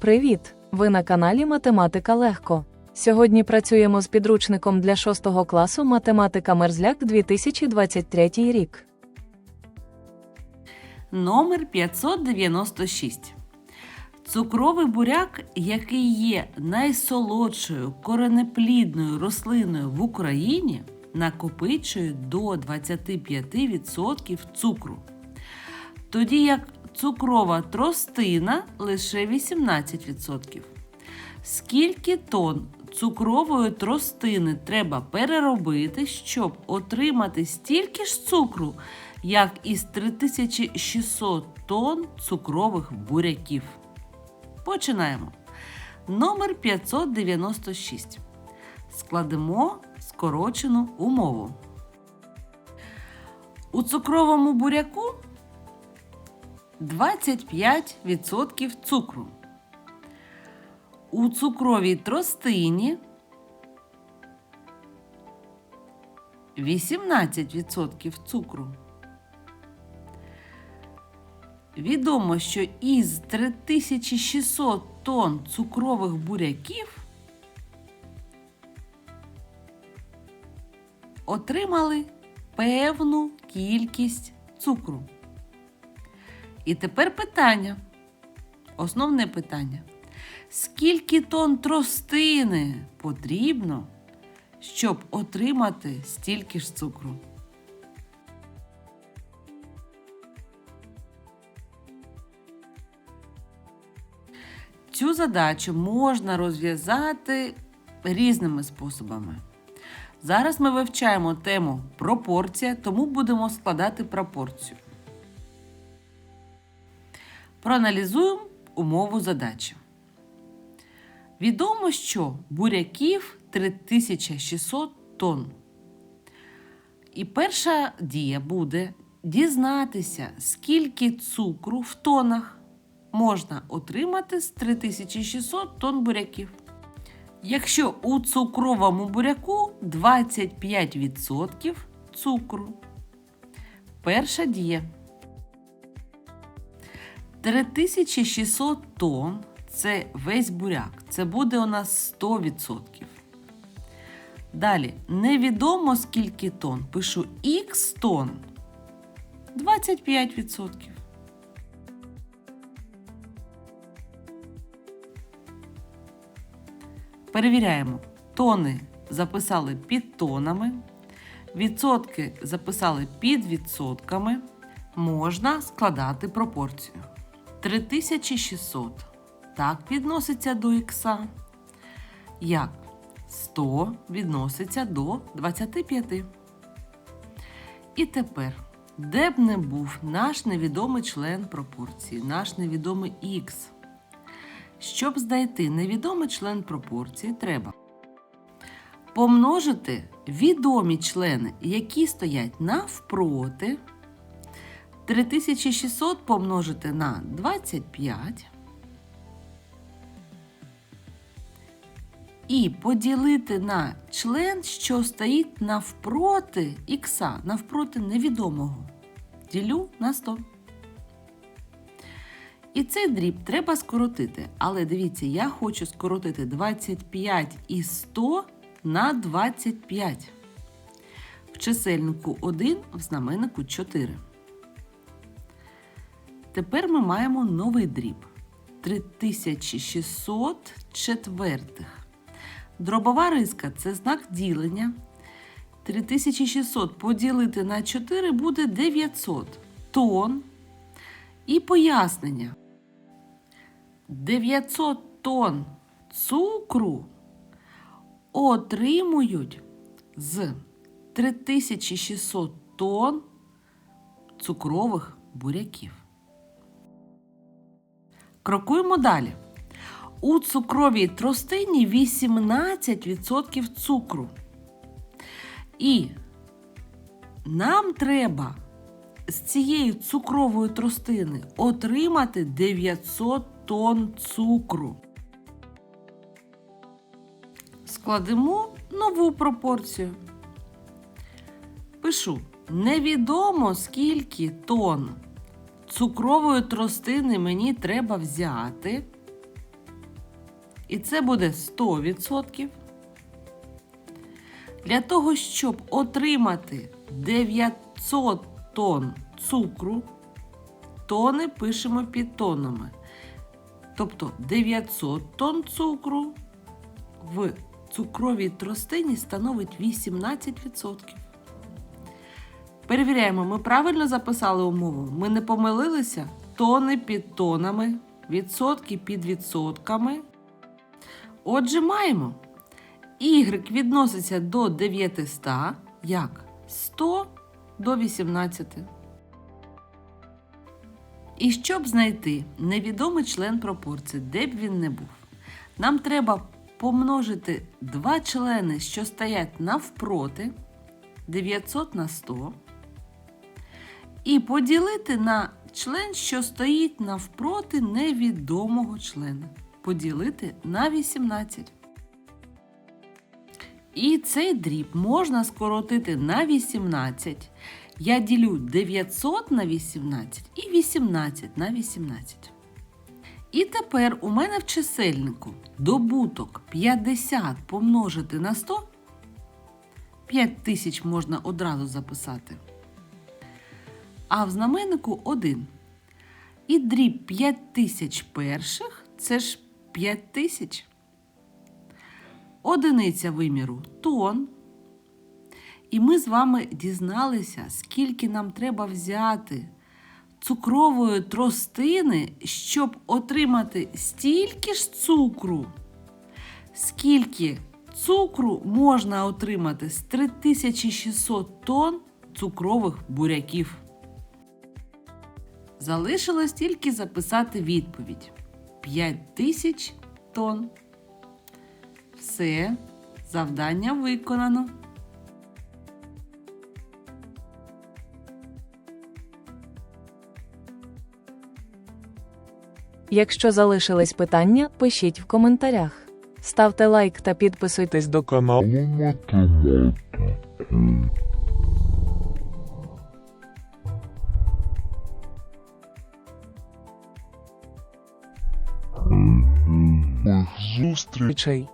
Привіт! Ви на каналі Математика Легко. Сьогодні працюємо з підручником для 6 класу Математика Мерзляк 2023 рік. Номер 596. Цукровий буряк, який є найсолодшою коренеплідною рослиною в Україні, накопичує до 25% цукру. Тоді як цукрова тростина лише 18%. Скільки тонн цукрової тростини треба переробити, щоб отримати стільки ж цукру, як із 3600 тонн цукрових буряків? Починаємо. Номер 596. Складемо скорочену умову. У цукровому буряку 25% цукру. У цукровій тростині 18% цукру. Відомо, що із 3600 тонн цукрових буряків отримали певну кількість цукру. І тепер питання. Основне питання. Скільки тонн тростини потрібно, щоб отримати стільки ж цукру? Цю задачу можна розв'язати різними способами. Зараз ми вивчаємо тему пропорція, тому будемо складати пропорцію. Проаналізуємо умову задачі. Відомо, що буряків 3600 тонн. І перша дія буде дізнатися, скільки цукру в тонах можна отримати з 3600 тонн буряків. Якщо у цукровому буряку 25% цукру. Перша дія. 3600 тонн це весь буряк. Це буде у нас 100%. Далі, невідомо скільки тонн. Пишу х тонн. 25%. Перевіряємо. Тони записали під тонами. Відсотки записали під відсотками. Можна складати пропорцію. 3600 так відноситься до х, як 100 відноситься до 25. І тепер, де б не був наш невідомий член пропорції, наш невідомий х, щоб знайти невідомий член пропорції, треба помножити відомі члени, які стоять навпроти. 3600 помножити на 25 і поділити на член, що стоїть навпроти х, навпроти невідомого. Ділю на 100. І цей дріб треба скоротити. Але дивіться, я хочу скоротити 25 і 100 на 25. В чисельнику 1, в знаменнику 4. Тепер ми маємо новий дріб 3600 четвертих. Дробова риска це знак ділення. 3600 поділити на 4 буде 900 тонн. І пояснення. 900 тонн цукру отримують з 3600 тонн цукрових буряків. Крокуємо далі. У цукровій тростині 18% цукру. І нам треба з цієї цукрової тростини отримати 900 тонн цукру. Складемо нову пропорцію. Пишу: невідомо скільки тонн цукрової тростини мені треба взяти, І це буде 100%. Для того, щоб отримати 900 тонн цукру, тони пишемо під тоннами. Тобто 900 тонн цукру в цукровій тростині становить 18%. Перевіряємо, ми правильно записали умову. Ми не помилилися. Тони під тонами, відсотки під відсотками. Отже, маємо. Y відноситься до 900 як 100 до 18. І щоб знайти невідомий член пропорції, де б він не був, нам треба помножити два члени, що стоять навпроти 900 на 100, і поділити на член, що стоїть навпроти невідомого члена. Поділити на 18. І цей дріб можна скоротити на 18. Я ділю 900 на 18 і 18 на 18. І тепер у мене в чисельнику добуток 50 помножити на 100. 5000 можна одразу записати. А в знаменнику 1. І дріб 5000 перших це ж 5000. Одиниця виміру тон. І ми з вами дізналися, скільки нам треба взяти цукрової тростини, щоб отримати стільки ж цукру, скільки цукру можна отримати з 3600 тонн цукрових буряків. Залишилось тільки записати відповідь: 5000 тонн. Все, завдання виконано. Якщо залишились питання, пишіть в коментарях. Ставте лайк та підписуйтесь до до каналу Зустріч. зустрічей.